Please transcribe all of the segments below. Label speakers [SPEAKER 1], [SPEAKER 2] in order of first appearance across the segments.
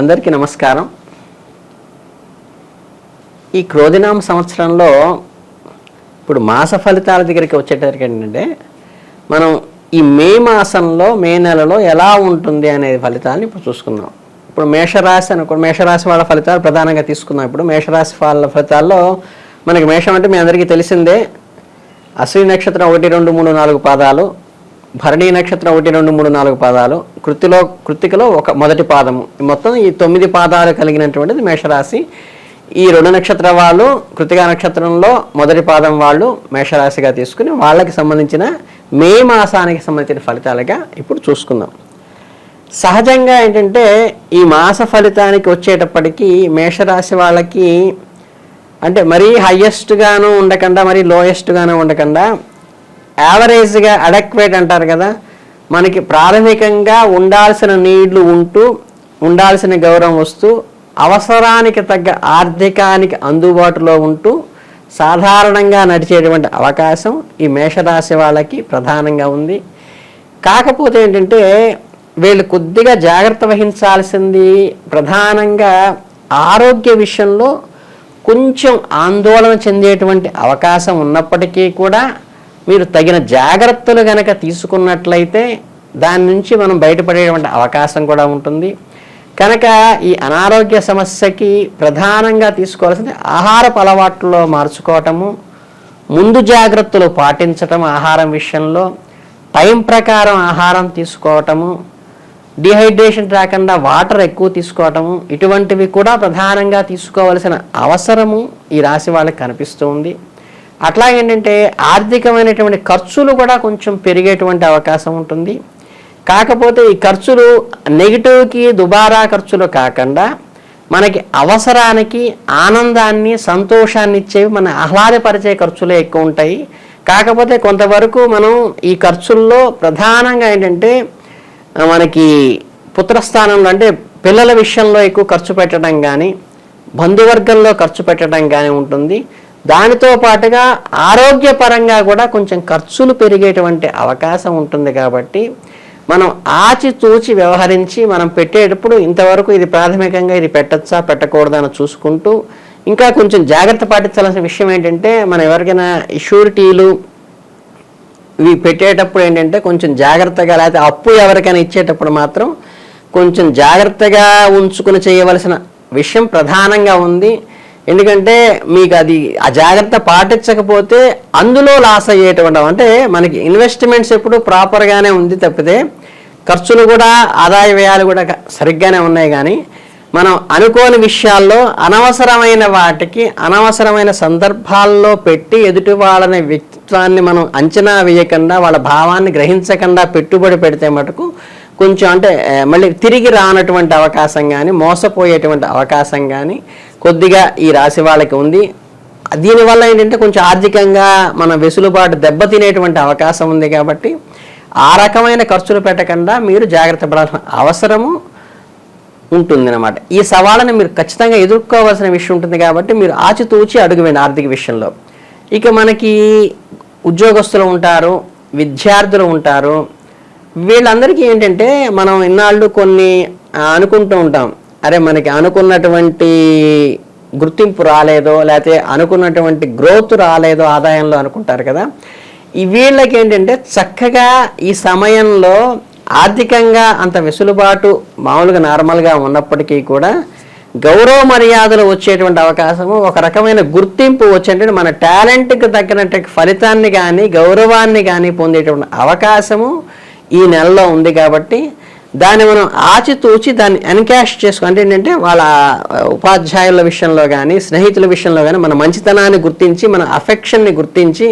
[SPEAKER 1] అందరికీ నమస్కారం. ఈ క్రోధినామ సంవత్సరంలో ఇప్పుడు మాస ఫలితాల దగ్గరికి వచ్చేటరికి ఏంటంటే మనం ఈ మే మాసంలో మే నెలలో ఎలా ఉంటుంది అనే ఫలితాలను ఇప్పుడు చూసుకుందాం. ఇప్పుడు మేషరాశి అనుకో మేషరాశి వాళ్ళ ఫలితాలు ప్రధానంగా తీసుకుందాం. ఇప్పుడు మేషరాశి వాళ్ళ ఫలితాల్లో మనకి మేషం అంటే మీ అందరికీ తెలిసిందే. అశ్విని నక్షత్రం ఒకటి రెండు మూడు నాలుగు పాదాలు. భరణీ నక్షత్రం ఒకటి రెండు మూడు నాలుగు పాదాలు. కృతిలో కృతికలో ఒక మొదటి పాదము. మొత్తం ఈ తొమ్మిది పాదాలు కలిగినటువంటిది మేషరాశి. ఈ రెండు నక్షత్ర వాళ్ళు కృతికా నక్షత్రంలో మొదటి పాదం వాళ్ళు మేషరాశిగా తీసుకుని వాళ్ళకి సంబంధించిన మే మాసానికి సంబంధించిన ఫలితాలుగా ఇప్పుడు చూసుకుందాం. సహజంగా ఏంటంటే ఈ మాస ఫలితానికి వచ్చేటప్పటికీ మేషరాశి వాళ్ళకి అంటే మరీ హయ్యెస్ట్గాను ఉండకుండా మరీ లోయెస్ట్గాను ఉండకుండా యావరేజ్గా అడక్వేట్ అంటారు కదా మనకి ప్రాథమికంగా ఉండాల్సిన నీళ్ళు ఉంటూ ఉండాల్సిన గౌరవం వస్తూ అవసరానికి తగ్గ ఆర్థికానికి అందుబాటులో ఉంటూ సాధారణంగా నడిచేటువంటి అవకాశం ఈ మేషరాశి వాళ్ళకి ప్రధానంగా ఉంది. కాకపోతే ఏంటంటే వీళ్ళు కొద్దిగా జాగ్రత్త వహించాల్సింది ప్రధానంగా ఆరోగ్య విషయంలో కొంచెం ఆందోళన చెందేటువంటి అవకాశం ఉన్నప్పటికీ కూడా మీరు తగిన జాగ్రత్తలు గనక తీసుకున్నట్లయితే దాని నుంచి మనం బయటపడేటువంటి అవకాశం కూడా ఉంటుంది. కనుక ఈ అనారోగ్య సమస్యకి ప్రధానంగా తీసుకోవాల్సింది ఆహారపు అలవాట్లలో మార్చుకోవటము ముందు జాగ్రత్తలు పాటించటం ఆహారం విషయంలో టైం ప్రకారం ఆహారం తీసుకోవటము డిహైడ్రేషన్ రాకుండా వాటర్ ఎక్కువ తీసుకోవటము ఇటువంటివి కూడా ప్రధానంగా తీసుకోవలసిన అవసరము ఈ రాశి వాళ్ళకి కనిపిస్తూ అట్లా ఏంటంటే ఆర్థికమైనటువంటి ఖర్చులు కూడా కొంచెం పెరిగేటువంటి అవకాశం ఉంటుంది. కాకపోతే ఈ ఖర్చులు నెగిటివ్కి దుబారా ఖర్చులు కాకుండా మనకి అవసరానికి ఆనందాన్ని సంతోషాన్ని ఇచ్చేవి మన ఆహ్లాదపరిచే ఖర్చులే ఎక్కువ ఉంటాయి. కాకపోతే కొంతవరకు మనం ఈ ఖర్చుల్లో ప్రధానంగా ఏంటంటే మనకి పుత్రస్థానంలో అంటే పిల్లల విషయంలో ఎక్కువ ఖర్చు పెట్టడం కానీ బంధువర్గంలో ఖర్చు పెట్టడం కానీ ఉంటుంది. దానితో పాటుగా ఆరోగ్యపరంగా కూడా కొంచెం ఖర్చులు పెరిగేటువంటి అవకాశం ఉంటుంది కాబట్టి మనం ఆచితూచి వ్యవహరించి మనం పెట్టేటప్పుడు ఇంతవరకు ఇది ప్రాథమికంగా ఇది పెట్టచ్చా పెట్టకూడదని చూసుకుంటూ ఇంకా కొంచెం జాగ్రత్త పాటించాల్సిన విషయం ఏంటంటే మనం ఎవరికైనా షూరిటీలు ఇవి పెట్టేటప్పుడు ఏంటంటే కొంచెం జాగ్రత్తగా లేకపోతే అప్పు ఎవరికైనా ఇచ్చేటప్పుడు మాత్రం కొంచెం జాగ్రత్తగా ఉంచుకుని చేయవలసిన విషయం ప్రధానంగా ఉంది. ఎందుకంటే మీకు అది ఆ జాగ్రత్త పాటించకపోతే అందులో లాస్ అయ్యేటువంటి అంటే మనకి ఇన్వెస్ట్మెంట్స్ ఎప్పుడు ప్రాపర్గానే ఉంది తప్పితే ఖర్చులు కూడా ఆదాయ వ్యయాలు కూడా సరిగ్గానే ఉన్నాయి కానీ మనం అనుకోని విషయాల్లో అనవసరమైన వాటికి అనవసరమైన సందర్భాల్లో పెట్టి ఎదుటి వాళ్ళని వ్యక్తిత్వాన్ని మనం అంచనా వేయకుండా వాళ్ళ భావాన్ని గ్రహించకుండా పెట్టుబడి పెడితే మటుకు కొంచెం అంటే మళ్ళీ తిరిగి రానటువంటి అవకాశం కానీ మోసపోయేటువంటి అవకాశం కానీ కొద్దిగా ఈ రాశి వాళ్ళకి ఉంది. దీనివల్ల ఏంటంటే కొంచెం ఆర్థికంగా మన వెసులుబాటు దెబ్బతినేటువంటి అవకాశం ఉంది కాబట్టి ఆ రకమైన ఖర్చులు పెట్టకుండా మీరు జాగ్రత్త పడాల్సిన అవసరము ఉంటుందన్నమాట. ఈ సవాళ్ళని మీరు ఖచ్చితంగా ఎదుర్కోవాల్సిన విషయం ఉంటుంది కాబట్టి మీరు ఆచితూచి అడుగువేయండి ఆర్థిక విషయంలో. ఇక మనకి ఉద్యోగస్తులు ఉంటారు విద్యార్థులు ఉంటారు. వీళ్ళందరికీ ఏంటంటే మనం ఇన్నాళ్ళు కొన్ని అనుకుంటూ ఉంటాం. అరే మనకి అనుకున్నటువంటి గుర్తింపు రాలేదో లేకపోతే అనుకున్నటువంటి గ్రోత్ రాలేదో ఆదాయంలో అనుకుంటారు కదా. ఈ వీళ్ళకి ఏంటంటే చక్కగా ఈ సమయంలో ఆర్థికంగా అంత వెసులుబాటు మామూలుగా నార్మల్గా ఉన్నప్పటికీ కూడా గౌరవ మర్యాదలు వచ్చేటువంటి అవకాశము ఒక రకమైన గుర్తింపు వచ్చేటువంటి మన టాలెంట్కి తగినట్టు ఫలితాన్ని కానీ గౌరవాన్ని కానీ పొందేటువంటి అవకాశము ఈ నెలలో ఉంది కాబట్టి దాన్ని మనం ఆచితూచి దాన్ని ఎన్కాష్ చేసుకో అంటే ఏంటంటే వాళ్ళ ఉపాధ్యాయుల విషయంలో కానీ స్నేహితుల విషయంలో కానీ మన మంచితనాన్ని గుర్తించి మన అఫెక్షన్ని గుర్తించి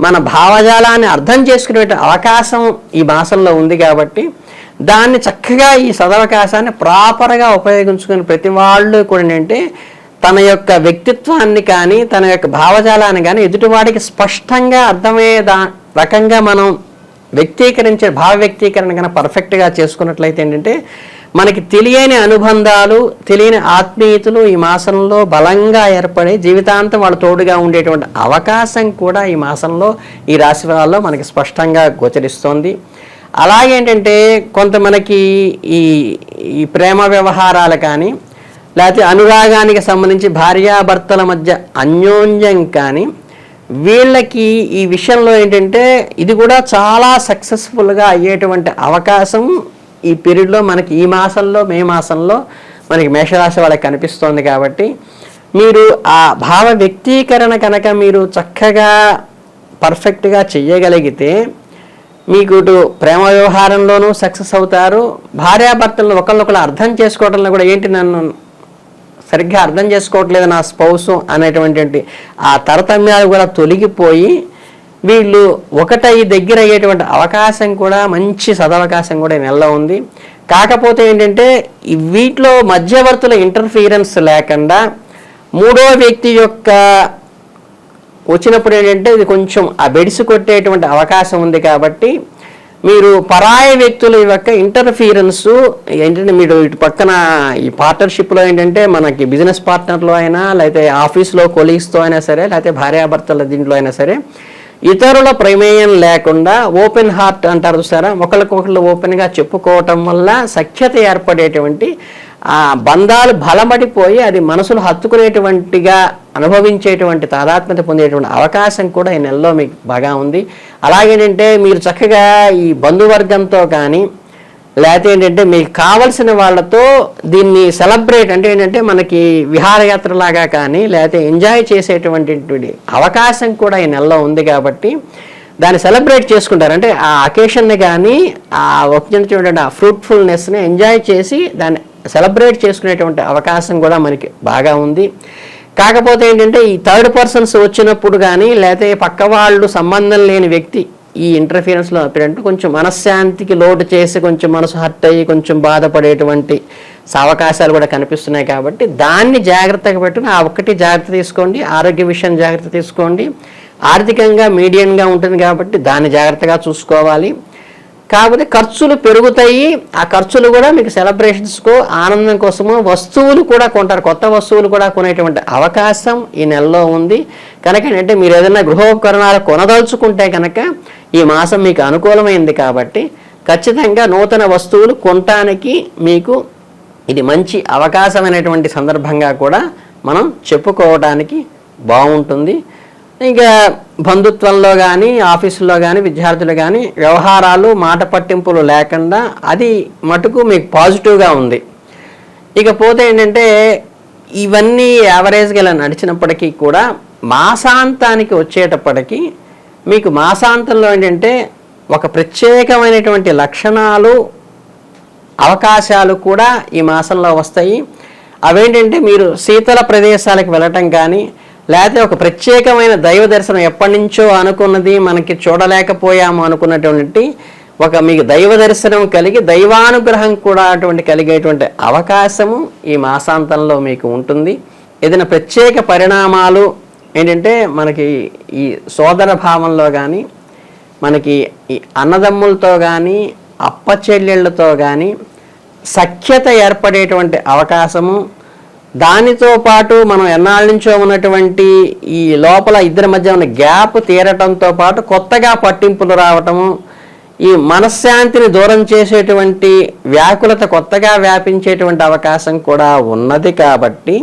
[SPEAKER 1] మన భావజాలాన్ని అర్థం చేసుకునే అవకాశం ఈ మాసంలో ఉంది కాబట్టి దాన్ని చక్కగా ఈ సదవకాశాన్ని ప్రాపర్గా ఉపయోగించుకుని ప్రతి వాళ్ళు కూడా ఏంటంటే తన యొక్క వ్యక్తిత్వాన్ని కానీ తన యొక్క భావజాలాన్ని కానీ ఎదుటివాడికి స్పష్టంగా అర్థమయ్యే దా రకంగా మనం వ్యక్తీకరించే భావ వ్యక్తీకరణ కనుక పర్ఫెక్ట్గా చేసుకున్నట్లయితే ఏంటంటే మనకి తెలియని అనుబంధాలు తెలియని ఆత్మీయతలు ఈ మాసంలో బలంగా ఏర్పడి జీవితాంతం వాళ్ళ తోడుగా ఉండేటువంటి అవకాశం కూడా ఈ మాసంలో ఈ రాశి వాళ్ళలో మనకి స్పష్టంగా గోచరిస్తోంది. అలాగేంటంటే కొంత మనకి ఈ ఈ ప్రేమ వ్యవహారాలు కానీ లేకపోతే అనురాగానికి సంబంధించి భార్యాభర్తల మధ్య అన్యోన్యం కానీ వీళ్ళకి ఈ విషయంలో ఏంటంటే ఇది కూడా చాలా సక్సెస్ఫుల్గా అయ్యేటువంటి అవకాశం ఈ పీరియడ్లో మనకి ఈ మాసంలో మే మాసంలో మనకి మేషరాశి వాళ్ళకి కనిపిస్తోంది కాబట్టి మీరు ఆ భావ వ్యక్తీకరణ కనుక మీరు చక్కగా పర్ఫెక్ట్గా చెయ్యగలిగితే మీకు ఇటు ప్రేమ వ్యవహారంలోనూ సక్సెస్ అవుతారు. భార్యాభర్తలను ఒకళ్ళొకళ్ళు అర్థం చేసుకోవడంలో కూడా ఏంటి నన్ను సరిగ్గా అర్థం చేసుకోవట్లేదు నా స్పౌస్ అనేటువంటి ఆ తరతమ్యాలు కూడా తొలగిపోయి వీళ్ళు ఒకటై దగ్గర అయ్యేటువంటి అవకాశం కూడా మంచి సదవకాశం కూడా నెల నెలలో ఉంది. కాకపోతే ఏంటంటే వీటిలో మధ్యవర్తుల ఇంటర్ఫీరెన్స్ లేకుండా మూడో వ్యక్తి యొక్క వచ్చినప్పుడు ఏంటంటే ఇది కొంచెం ఆ బెడిసి కొట్టేటువంటి అవకాశం ఉంది కాబట్టి మీరు పరాయ వ్యక్తుల యొక్క ఇంటర్ఫీరెన్స్ ఏంటంటే మీరు ఇటు పక్కన ఈ పార్ట్నర్షిప్లో ఏంటంటే మనకి బిజినెస్ పార్ట్నర్లో అయినా లేకపోతే ఆఫీస్లో కొలీగ్స్తో అయినా సరే లేకపోతే భార్యాభర్తల దీంట్లో అయినా సరే ఇతరుల ప్రమేయం లేకుండా ఓపెన్ హార్ట్ అంటారు చూసారా? ఒకరికొకళ్ళు ఓపెన్గా చెప్పుకోవటం వల్ల సఖ్యత ఏర్పడేటువంటి ఆ బంధాలు బలపడిపోయి అది మనసులు హత్తుకునేటువంటిగా అనుభవించేటువంటి తాదాత్మ్యత పొందేటువంటి అవకాశం కూడా ఈ నెలలో మీకు బాగా ఉంది. అలాగేంటంటే మీరు చక్కగా ఈ బంధువర్గంతో కానీ లేకపోతే ఏంటంటే మీకు కావలసిన వాళ్ళతో దీన్ని సెలబ్రేట్ అంటే ఏంటంటే మనకి విహారయాత్రలాగా కానీ లేకపోతే ఎంజాయ్ చేసేటువంటి అవకాశం కూడా ఈ నెలలో ఉంది కాబట్టి దాన్ని సెలబ్రేట్ చేసుకుంటారు. అంటే ఆ అకేషన్ని కానీ ఆ వచ్చినటువంటి ఆ ఫ్రూట్ఫుల్నెస్ని ఎంజాయ్ చేసి దాన్ని సెలబ్రేట్ చేసుకునేటువంటి అవకాశం కూడా మనకి బాగా ఉంది. కాకపోతే ఏంటంటే ఈ థర్డ్ పర్సన్స్ వచ్చినప్పుడు కానీ లేకపోతే పక్క వాళ్ళు సంబంధం లేని వ్యక్తి ఈ ఇంటర్ఫియరెన్స్లో అప్పుడంటే కొంచెం మనశ్శాంతికి లోటు చేసి కొంచెం మనసు హర్ట్ అయ్యి కొంచెం బాధపడేటువంటి అవకాశాలు కూడా కనిపిస్తున్నాయి కాబట్టి దాన్ని జాగ్రత్తగా పెట్టుకుని ఆ ఒక్కటి జాగ్రత్త తీసుకోండి ఆరోగ్య విషయం జాగ్రత్త తీసుకోండి. ఆర్థికంగా మీడియంగా ఉంటుంది కాబట్టి దాన్ని జాగ్రత్తగా చూసుకోవాలి. కాకపోతే ఖర్చులు పెరుగుతాయి. ఆ ఖర్చులు కూడా మీకు సెలబ్రేషన్స్కో ఆనందం కోసమో వస్తువులు కూడా కొంటారు. కొత్త వస్తువులు కూడా కొనేటువంటి అవకాశం ఈ నెలలో ఉంది. కనుక అంటే మీరు ఏదైనా గృహోపకరణాలు కొనదలుచుకుంటే కనుక ఈ మాసం మీకు అనుకూలమైంది కాబట్టి ఖచ్చితంగా నూతన వస్తువులు కొనటానికి మీకు ఇది మంచి అవకాశమైనటువంటి సందర్భంగా కూడా మనం చెప్పుకోవడానికి బాగుంటుంది. ఇంకా బంధుత్వంలో కానీ ఆఫీసులో కానీ విద్యార్థులు కానీ వ్యవహారాలు మాట పట్టింపులు లేకుండా అది మటుకు మీకు పాజిటివ్గా ఉంది. ఇకపోతే ఏంటంటే ఇవన్నీ యావరేజ్గా ఇలా నడిచినప్పటికీ కూడా మాసాంతానికి వచ్చేటప్పటికీ మీకు మాసాంతంలో ఏంటంటే ఒక ప్రత్యేకమైనటువంటి లక్షణాలు అవకాశాలు కూడా ఈ మాసంలో వస్తాయి. అవేంటంటే మీరు శీతల ప్రదేశాలకు వెళ్ళటం కానీ లేకపోతే ఒక ప్రత్యేకమైన దైవ దర్శనం ఎప్పటి నుంచో అనుకున్నది మనకి చూడలేకపోయాము అనుకున్నటువంటి ఒక మీకు దైవ దర్శనం కలిగి దైవానుగ్రహం కూడా అటువంటి కలిగేటువంటి అవకాశము ఈ మాసాంతంలో మీకు ఉంటుంది. ఏదైనా ప్రత్యేక పరిణామాలు ఏంటంటే మనకి ఈ సోదర భావంలో కానీ మనకి ఈ అన్నదమ్ములతో కానీ అప్పచెల్లెళ్ళతో కానీ సఖ్యత ఏర్పడేటువంటి అవకాశము దానితో పాటు మనం ఎన్నాళ్ళ నుంచో ఉన్నటువంటి ఈ లోపల ఇద్దరి మధ్య ఉన్న గ్యాప్ తీరటంతో పాటు కొత్తగా పట్టింపులు రావటము ఈ మనశ్శాంతిని దూరం చేసేటువంటి వ్యాకులత కొత్తగా వ్యాపించేటువంటి అవకాశం కూడా ఉన్నది కాబట్టి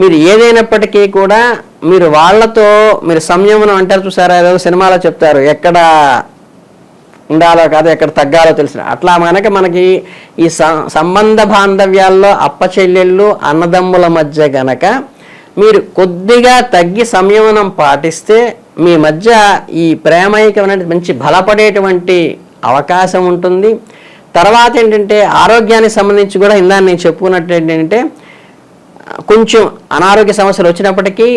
[SPEAKER 1] మీరు ఏదైనప్పటికీ కూడా మీరు వాళ్ళతో మీరు సంయమనం అంటారు చూసారా? ఏదో సినిమాలో చెప్తారు ఎక్కడ ఉండాలో కాదు ఎక్కడ తగ్గాలో తెలిసిన. అట్లా కనుక మనకి ఈ సంబంధ బాంధవ్యాల్లో అప్పచెల్లెళ్ళు అన్నదమ్ముల మధ్య గనక మీరు కొద్దిగా తగ్గి సంయమనం పాటిస్తే మీ మధ్య ఈ ప్రేమైకం మంచి బలపడేటువంటి అవకాశం ఉంటుంది. తర్వాత ఏంటంటే ఆరోగ్యానికి సంబంధించి కూడా ఇందా నేను చెప్పుకున్నట్టు ఏంటంటే కొంచెం అనారోగ్య సమస్యలు వచ్చినప్పటికీ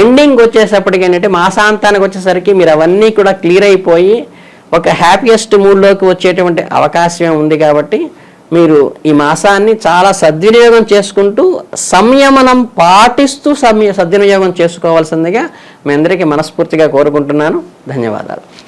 [SPEAKER 1] ఎండింగ్ వచ్చేసప్పటికి ఏంటంటే మాసాంతానికి వచ్చేసరికి మీరు అవన్నీ కూడా క్లియర్ అయిపోయి ఒక హ్యాపీయెస్ట్ మూడ్లోకి వచ్చేటువంటి అవకాశం ఉంది కాబట్టి మీరు ఈ మాసాన్ని చాలా సద్వినియోగం చేసుకుంటూ సంయమనం పాటిస్తూ సమయ సద్వినియోగం చేసుకోవాల్సిందిగా మీ అందరికీ మనస్ఫూర్తిగా కోరుకుంటున్నాను. ధన్యవాదాలు.